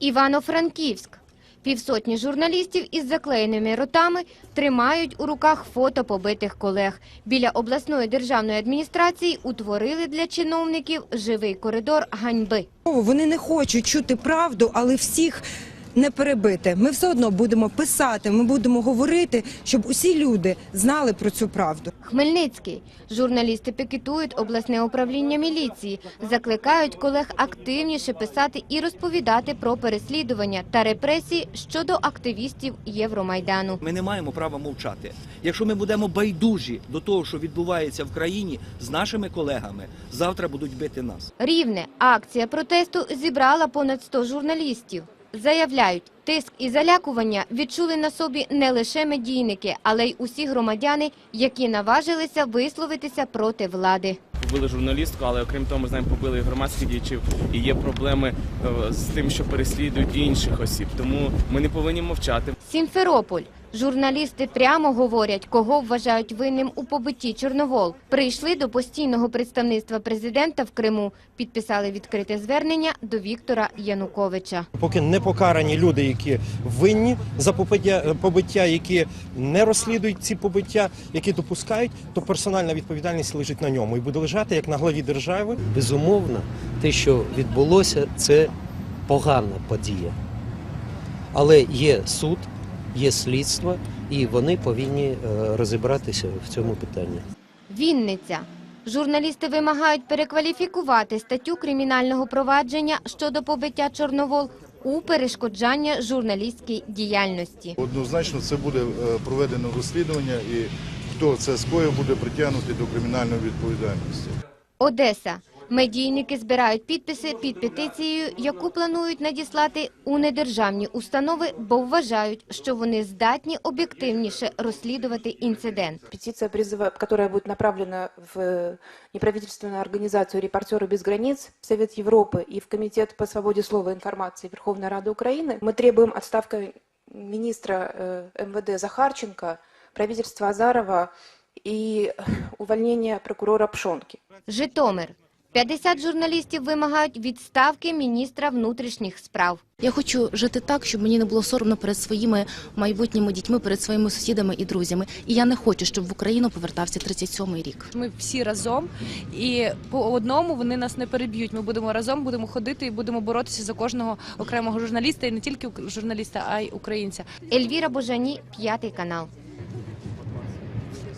Івано-Франківськ. Півсотні журналістів із заклеєними ротами тримають у руках фото побитих колег. Біля обласної державної адміністрації утворили для чиновників живий коридор ганьби. Вони не хочуть чути правду, але всіх не перебити. Ми все одно будемо писати, ми будемо говорити, щоб усі люди знали про цю правду. Хмельницький. Журналісти пікетують обласне управління міліції, закликають колег активніше писати і розповідати про переслідування та репресії щодо активістів Євромайдану. Ми не маємо права мовчати. Якщо ми будемо байдужі до того, що відбувається в країні з нашими колегами, завтра будуть бити нас. Рівне акція протесту зібрала понад 100 журналістів. Заявляють, тиск і залякування відчули на собі не лише медійники, але й усі громадяни, які наважилися висловитися проти влади. Побили журналістку, але окрім того, ми знаємо, побили і громадських діячів. І є проблеми е, з тим, що переслідують інших осіб. Тому ми не повинні мовчати. Сімферополь. Журналісти прямо говорять, кого вважають винним у побитті Чорновол. Прийшли до постійного представництва президента в Криму, підписали відкрите звернення до Віктора Януковича. Поки не покарані люди, які винні за побиття, побиття, які не розслідують ці побиття, які допускають, то персональна відповідальність лежить на ньому і буде лежати як на главі держави. Безумовно, те, що відбулося, це погана подія. Але є суд, є слідство, і вони повинні е, розібратися в цьому питанні. Вінниця. Журналісти вимагають перекваліфікувати статтю кримінального провадження щодо побиття Чорновол у перешкоджання журналістській діяльності. Однозначно це буде е, проведено розслідування і хто це скоїв буде притягнути до кримінальної відповідальності. Одеса. Медійники збирають підписи під петицією, яку планують надіслати у недержавні установи, бо вважають, що вони здатні об'єктивніше розслідувати інцидент. Петиция, призыва- которая будет направлена в неправительственную организацию «Репортеры без границ», в Совет Европы и в Комитет по свободе слова и информации Верховной Рады Украины. Мы требуем отставка министра э, МВД Захарченко, правительства Азарова и увольнения прокурора Пшонки. Житомир. 50 журналістів вимагають відставки міністра внутрішніх справ. Я хочу жити так, щоб мені не було соромно перед своїми майбутніми дітьми, перед своїми сусідами і друзями. І я не хочу, щоб в Україну повертався 37-й рік. Ми всі разом, і по одному вони нас не переб'ють. Ми будемо разом, будемо ходити і будемо боротися за кожного окремого журналіста, і не тільки журналіста, а й українця. Ельвіра Божані, п'ятий канал.